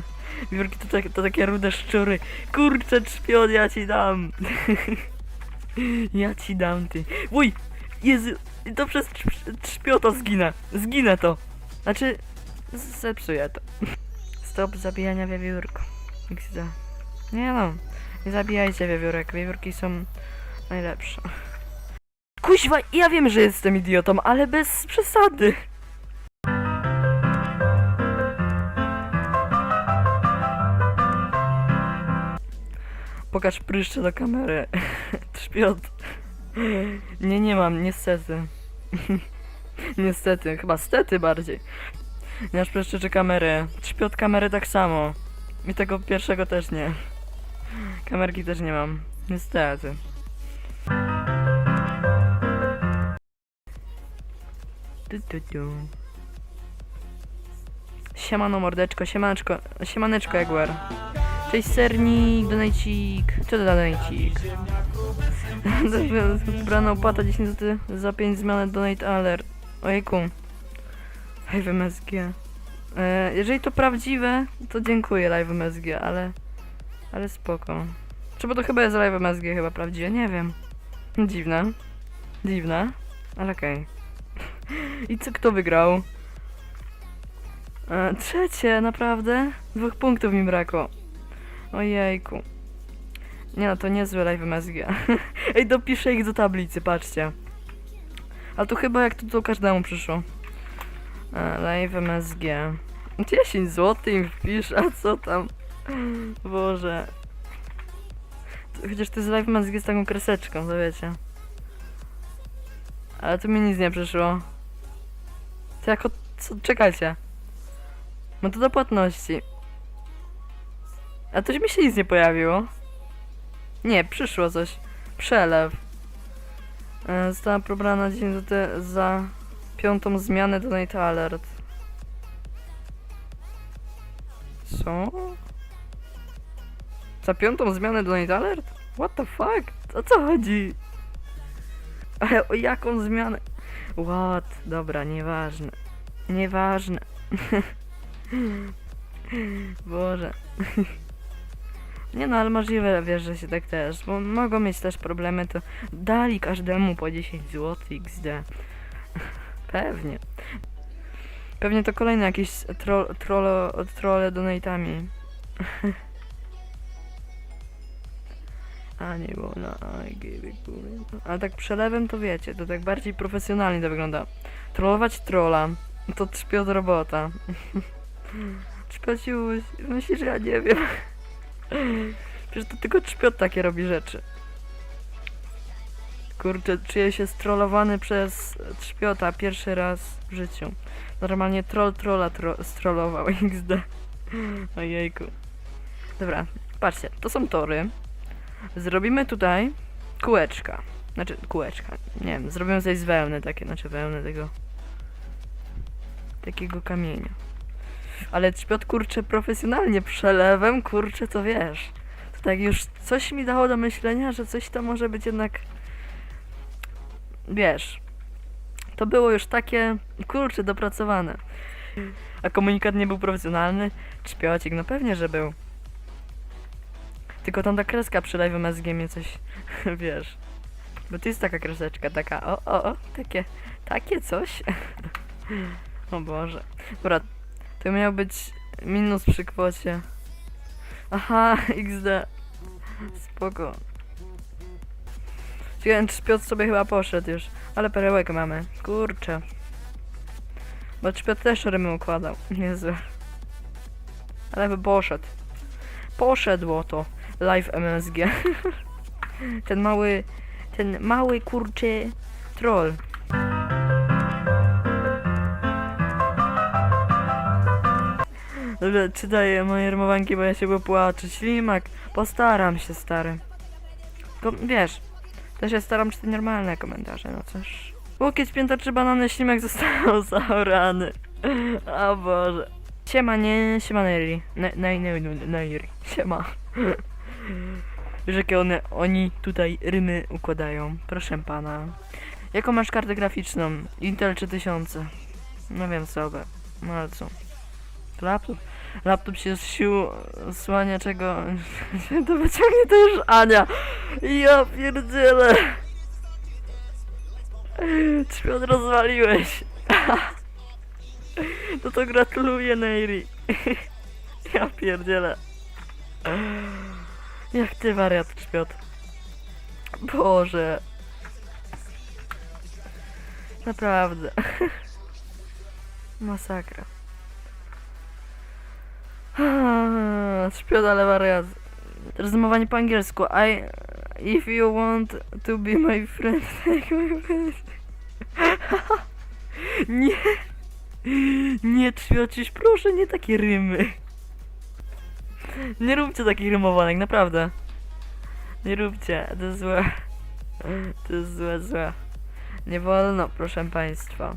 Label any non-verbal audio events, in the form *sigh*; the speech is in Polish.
*laughs* Wiewiórki to, tak, to takie rude szczury. Kurczę, trzpion, ja ci dam. *laughs* ja ci dam, ty. Uj! Jezu, to przez trz- trzpiota zginę. Zginę to. Znaczy, zepsuję to. *laughs* Stop zabijania wiewiórk. XD. Nie no, nie zabijajcie wiewiórek. Wiewiórki są najlepsze. Kuźwa, ja wiem, że jestem idiotą, ale bez przesady. Pokaż pryszcze do kamery. *laughs* Trzpiot. Nie, nie mam, niestety. *laughs* niestety, chyba stety bardziej. Nie masz czy kamerę. Trzpiot kamery tak samo. I tego pierwszego też nie. Kamerki też nie mam. Niestety. Tu, tu, tu. Siemano mordeczko, siemaneczko, siemaneczko Jaguar. Cześć sernik, donajcik. Co to donajcik? *laughs* Brana opłata 10 zł za 5 zmian donate alert. Ojejku. Live MSG. E, jeżeli to prawdziwe, to dziękuję Live MSG, ale... Ale spoko. Bo to chyba jest Live MSG chyba prawdziwe, nie wiem. Dziwne. Dziwne, ale okej. *laughs* I co, kto wygrał? E, trzecie, naprawdę? Dwóch punktów mi brakło. Ojejku. Nie no, to niezłe live MSG. *laughs* Ej, dopiszę ich do tablicy, patrzcie. Ale to chyba jak to, to każdemu przyszło. E, live MSG. 10 zł im wpisz, a co tam? Boże. Chociaż to jest live MSG z taką kreseczką, to wiecie. Ale tu mi nic nie przyszło. To jako... Co? Czekajcie. No to do płatności. A to mi się nic nie pojawiło. Nie, przyszło coś. Przelew. E, Została pobrana 10 zł za piątą zmianę Donate Alert. Co? Za piątą zmianę Donate Alert? What the fuck? O co chodzi? Ale o jaką zmianę? What? Dobra, nieważne. Nieważne. *laughs* Boże. *laughs* Nie no, ale możliwe, wiesz, że się tak też, bo mogą mieć też problemy, to dali każdemu po 10 zł XD. Pewnie. Pewnie to kolejne jakieś tro, trolo, trole donatami. *laughs* A nie to me. Ale tak przelewem to wiecie, to tak bardziej profesjonalnie to wygląda. Trollować trolla, to trzpiot robota. *laughs* Trzpiociuś, myślisz, ja nie wiem. Przecież to tylko trzpiot takie robi rzeczy. Kurczę, czuję się strollowany przez trzpiota pierwszy raz w życiu. Normalnie troll trolla tro strollował XD. *laughs* Ojejku. Dobra, patrzcie, to są tory. Zrobimy tutaj kółeczka. Znaczy, kółeczka. Nie wiem, zrobimy coś z wełny takie, znaczy wełny tego takiego kamienia. Ale trzpiot kurczę profesjonalnie przelewem, kurczę to wiesz. To tak już coś mi dało do myślenia, że coś to może być jednak wiesz. To było już takie kurczę dopracowane. A komunikat nie był profesjonalny? Trzpiocik, no pewnie, że był. Tylko tam ta kreska przy live MSG mnie coś, *laughs* wiesz. Bo to jest taka kreseczka, taka o, o, o, takie, takie coś. *laughs* o Boże. Dobra, to miał być minus przy kwocie. Aha, *laughs* XD. Spoko. Ciekawe, czy Piotr sobie chyba poszedł już. Ale perełek mamy. Kurczę. Bo Piotr też rymy układał. *laughs* Niezłe. Ale by poszedł. Poszedło to. Live MSG. *laughs* ten mały... Ten mały, kurczy troll. Dobra, czytaj moje rymowanki, bo ja się popłaczę. Ślimak, postaram się, stary. Tylko, wiesz, też się staram czytać normalne komentarze, no cóż. Łokieć, pięta czy banany, ślimak został *laughs* zaorany. O Boże. Siema, nie, siema Neri. Neri, siema. *laughs* Wiesz, jakie one, oni tutaj rymy układają. Proszę pana. Jaką masz kartę graficzną? Intel 3000. No wiem sobie. No ale co? Laptop? Laptop się z sił słania czego... *laughs* To wyciągnie to już Ania. Ja pierdzielę. Trzpion rozwaliłeś. *laughs* No to gratuluję, Neyri. *laughs* Ja pierdzielę. Jak ty wariat, Trzpiot. Boże. Naprawdę. Masakra. Trzpiot, ale wariat. Rozumowanie po angielsku. I... If you want to be my friend, take my friend. Nie. Nie, Trzpiocisz, proszę, nie takie rymy. Nie róbcie takich rymowanek, naprawdę. Nie róbcie, to jest złe. To jest złe, złe. Nie wolno, proszę państwa.